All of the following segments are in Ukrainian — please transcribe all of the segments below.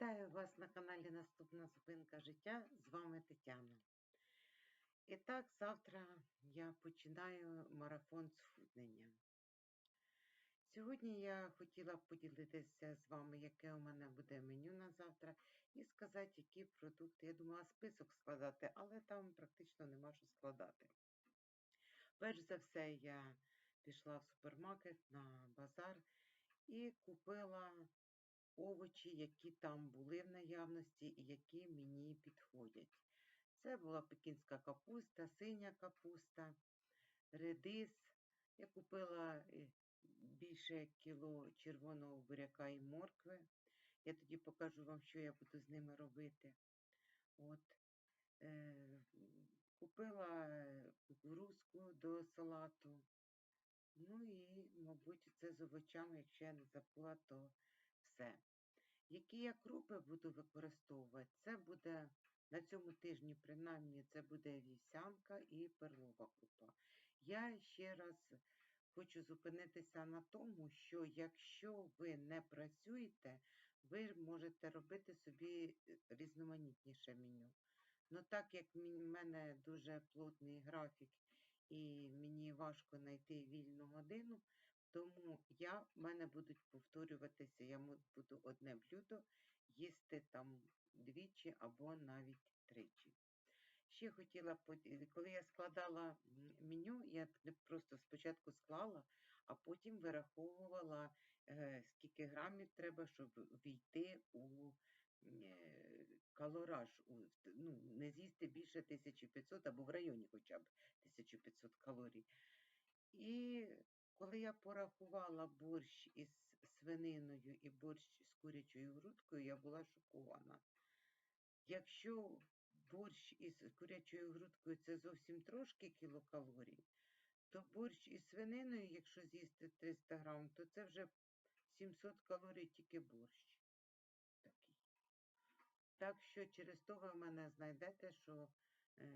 Вітаю вас на каналі Наступна зупинка життя. З вами Тетяна. І так, завтра я починаю марафон схуднення. Сьогодні я хотіла поділитися з вами, яке у мене буде меню на завтра, і сказати, які продукти. Я думала список складати, але там практично нема що складати. Перш за все, я пішла в супермаркет на базар і купила овочі, які там були в наявності і які мені підходять. Це була пекінська капуста, синя капуста, редис. Я купила е, більше кіло червоного буряка і моркви. Я тоді покажу вам, що я буду з ними робити. От. Е, Купила кукурузку до салату. Ну і, мабуть, це з овочами, якщо я не забула, то все. Які я крупи буду використовувати? Це буде на цьому тижні, принаймні, це буде вівсянка і перлова крупа. Я ще раз хочу зупинитися на тому, що якщо ви не працюєте, ви можете робити собі е, різноманітніше меню. Ну, так як в мене дуже плотний графік і мені важко знайти вільну годину, тому я, в мене будуть повторюватися, я буду одне блюдо їсти там двічі або навіть тричі. Ще хотіла, коли я складала меню, я просто спочатку склала, а потім вираховувала, е, скільки грамів треба, щоб війти у е, калораж, ну, не з'їсти більше 1500 або в районі хоча б 1500 калорій. І коли я порахувала борщ із свининою і борщ з курячою грудкою, я була шокована. Якщо борщ із курячою грудкою це зовсім трошки кілокалорій, то борщ із свининою, якщо з'їсти 300 грам, то це вже 700 калорій тільки борщ. Такий. Так що через то ви мене знайдете, що е,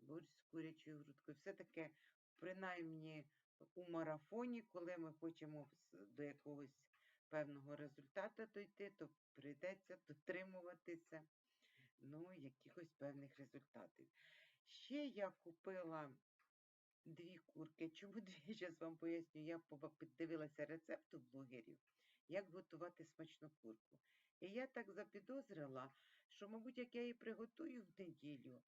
борщ з курячою грудкою. Все-таки, принаймні, у марафоні, коли ми хочемо до якогось певного результату дойти, то прийдеться дотримуватися ну, якихось певних результатів. Ще я купила дві курки. Чому дві? Я зараз вам поясню, я піддивилася рецепт у блогерів, як готувати смачну курку. І я так запідозрила, що, мабуть, як я її приготую в неділю,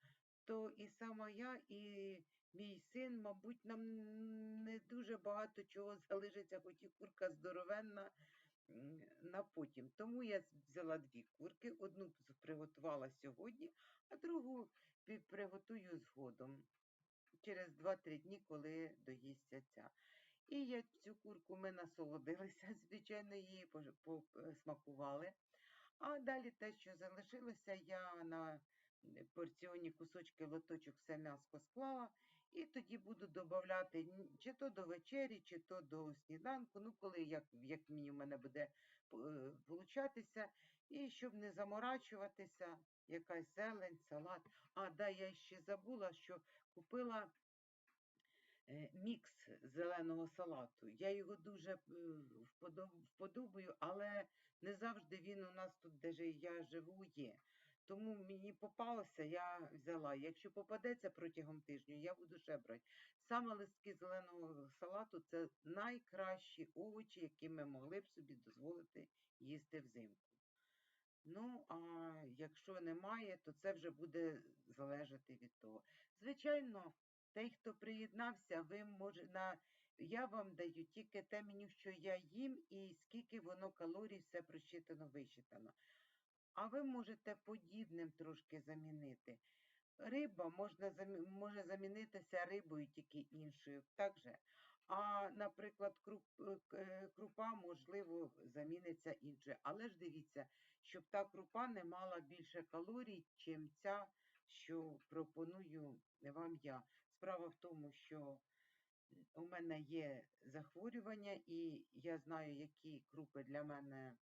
то і сама я, і мій син, мабуть, нам не дуже багато чого залишиться, хоч і курка здоровенна на потім. Тому я взяла дві курки, одну приготувала сьогодні, а другу приготую згодом через 2-3 дні, коли доїсться ця. І я цю курку ми насолодилися, звичайно, її посмакували. А далі те, що залишилося, я на порціонні кусочки лоточок все м'яско склала, і тоді буду додати чи то до вечері, чи то до сніданку, ну, коли як як мені в мене буде е, получатися, і щоб не заморачуватися, якась зелень, салат. А, да, я ще забула, що купила. Е, мікс зеленого салату. Я його дуже е, вподобаю, але не завжди він у нас тут, де я живу, є. Тому мені попалося, я взяла. Якщо попадеться протягом тижня, я буду ще брати. Саме листки зеленого салату це найкращі овочі, які ми могли б собі дозволити їсти взимку. Ну, а якщо немає, то це вже буде залежати від того. Звичайно, той, хто приєднався, ви може на. Я вам даю тільки те меню, що я їм, і скільки воно калорій, все просчитано, висчитано а ви можете подібним трошки замінити. Риба можна, може замінитися рибою тільки іншою. так же? А, наприклад, круп, е, крупа, можливо, заміниться іншою. Але ж дивіться, щоб та крупа не мала більше калорій, чим ця, що пропоную вам я. Справа в тому, що у мене є захворювання, і я знаю, які крупи для мене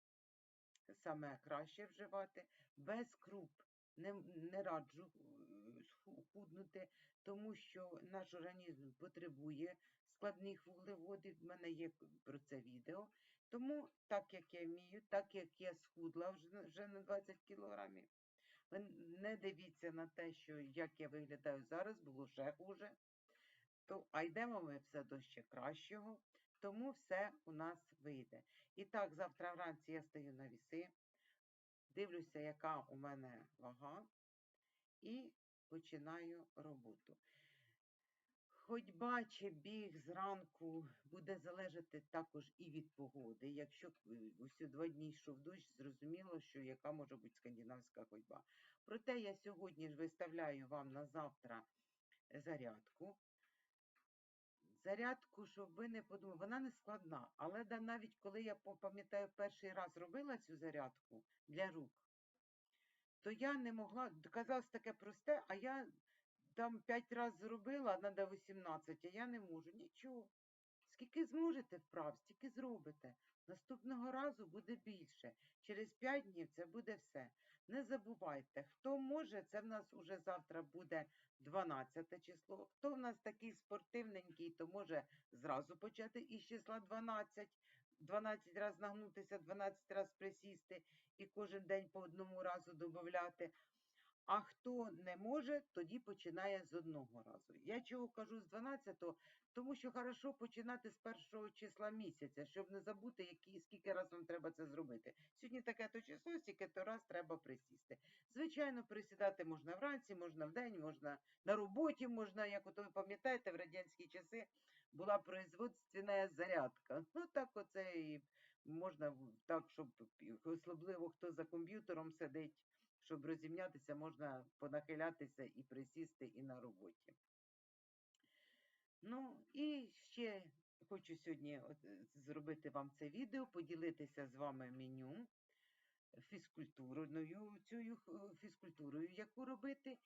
саме краще вживати, без круп. Не не раджу е, худнути, тому що наш організм потребує складних вуглеводів. В мене є про це відео. Тому, так як я вмію, так як я схудла вже, вже на 20 кілограмів, ви не дивіться на те, що як я виглядаю зараз, було ще хуже. То, а йдемо ми все до ще кращого, тому все у нас вийде. І так, завтра вранці я стою на віси, дивлюся, яка у мене вага, і починаю роботу. Ходьба чи біг зранку буде залежати також і від погоди. Якщо усі два дні йшов дощ, зрозуміло, що яка може бути скандинавська ходьба. Проте я сьогодні ж виставляю вам на завтра зарядку. Зарядку, щоб ви не подумали, вона не складна, але да, навіть коли я пам'ятаю, перший раз робила цю зарядку для рук, то я не могла, казалось таке просте, а я там 5 разів зробила, треба 18, а я не можу. Нічого. Скільки зможете вправ, стільки зробите. Наступного разу буде більше. Через 5 днів це буде все. Не забувайте, хто може, це в нас уже завтра буде 12 число. Хто в нас такий спортивненький, то може зразу почати із числа 12. 12 разів нагнутися, 12 разів присісти і кожен день по одному разу додати. А хто не може, тоді починає з одного разу. Я чого кажу з 12-го, тому що хорошо починати з першого числа місяця, щоб не забути, які, скільки раз вам треба це зробити. Сьогодні таке то число, стільки то раз треба присісти. Звичайно, присідати можна вранці, можна вдень, можна на роботі, можна, як от ви пам'ятаєте, в радянські часи була производственна зарядка. Ну так оце і можна так, щоб особливо хто за комп'ютером сидить щоб розімнятися, можна понахилятися і присісти і на роботі. Ну, і ще хочу сьогодні е, зробити вам це відео, поділитися з вами меню фізкультурною, цією фізкультурою, яку робити.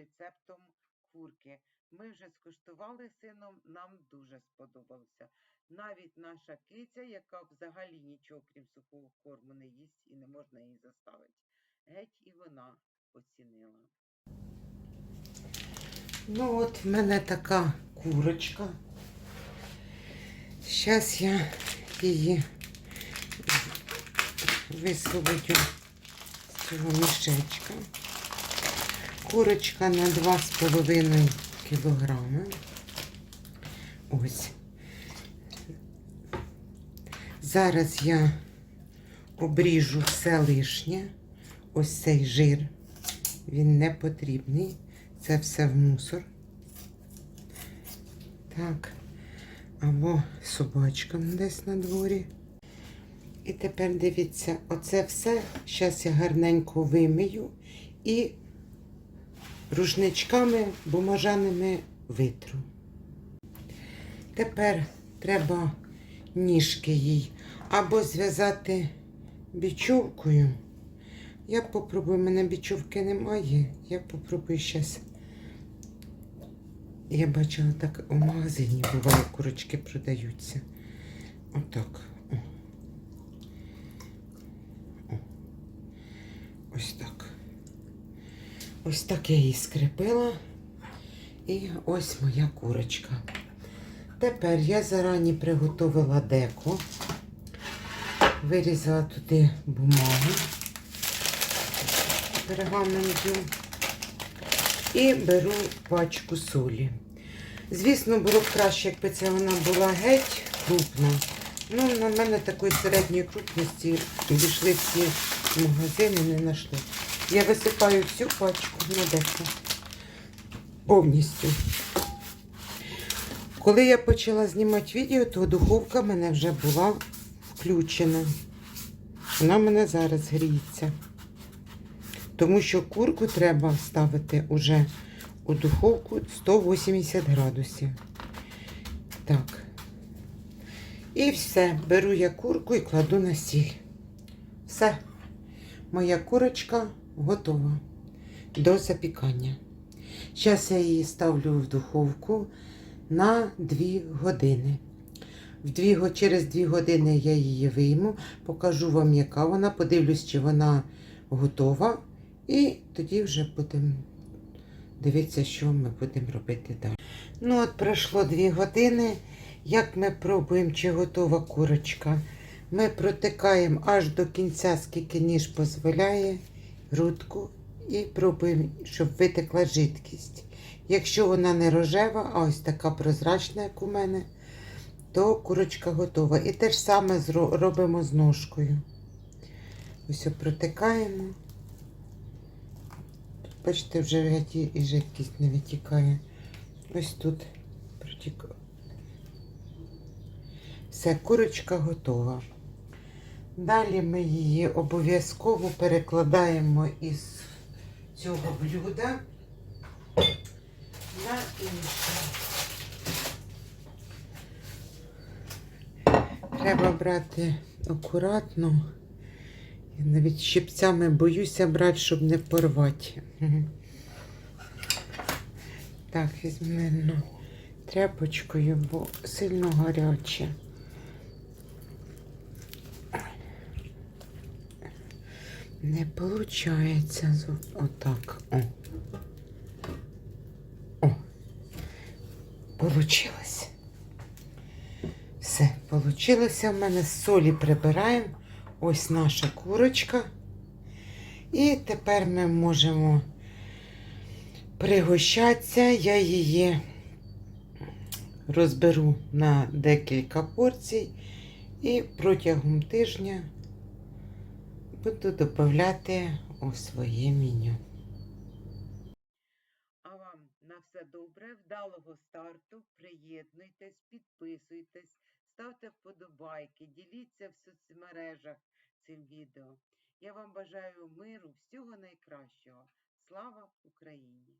Рецептом курки. Ми вже скуштували сином, нам дуже сподобалося. Навіть наша киця, яка взагалі нічого крім сухого корму не їсть і не можна її заставити. Геть і вона оцінила. Ну от в мене така курочка. Зараз я її висвободю з цього мішечка. Курочка на 2,5 кілограми. Ось. Зараз я обріжу все лишнє. Ось цей жир. Він не потрібний. Це все в мусор. Так. Або собачкам десь на дворі. І тепер дивіться, оце все. Зараз я гарненько вимию і рушничками бумажаними витру. Тепер треба ніжки їй або зв'язати бічовкою. Я попробую, в мене бічовки немає. Я попробую зараз. Я бачила так у магазині буває, курочки продаються. Отак. О. Ось так. Ось так я її скріпила. І ось моя курочка. Тепер я зарані приготувала деко. Вирізала туди бумагу пергаменту і беру пачку солі. Звісно, було б краще, якби це вона була геть крупна. Ну, на мене такої середньої крупності обійшли всі магазини, не знайшли. Я висипаю всю пачку на деко. Повністю. Коли я почала знімати відео, то духовка в мене вже була включена. Вона в мене зараз гріється. Тому що курку треба ставити уже у духовку 180 градусів. Так. І все. Беру я курку і кладу на сіль. Все. Моя курочка готова до запікання. Зараз я її ставлю в духовку на 2 години. В дві, через 2 години я її вийму, покажу вам, яка вона, подивлюсь, чи вона готова. І тоді вже будемо дивитися, що ми будемо робити далі. Ну, от пройшло 2 години. Як ми пробуємо, чи готова курочка. Ми протикаємо аж до кінця, скільки ніж дозволяє грудку, і пробуємо, щоб витекла жидкість. Якщо вона не рожева, а ось така прозрачна, як у мене, то курочка готова. І те ж саме робимо з ножкою. Ось протикаємо. Бачите, вже і жидкість не витікає. Ось тут протікає. Все, курочка готова. Далі ми її обов'язково перекладаємо із цього блюда на інше. Треба брати акуратно. Я навіть щипцями боюся брати, щоб не порвати. Так, візьми ну, тряпочкою, бо сильно гаряче. Не виходить отак. О. О. Получилось. Все, получилося в мене. З солі прибираємо. Ось наша курочка. І тепер ми можемо пригощатися. Я її розберу на декілька порцій і протягом тижня буду додати у своє меню. А вам на все добре, вдалого старту. Приєднуйтесь, підписуйтесь, ставте вподобайки, діліться в соцмережах цим відео. Я вам бажаю миру, всього найкращого. Слава Україні!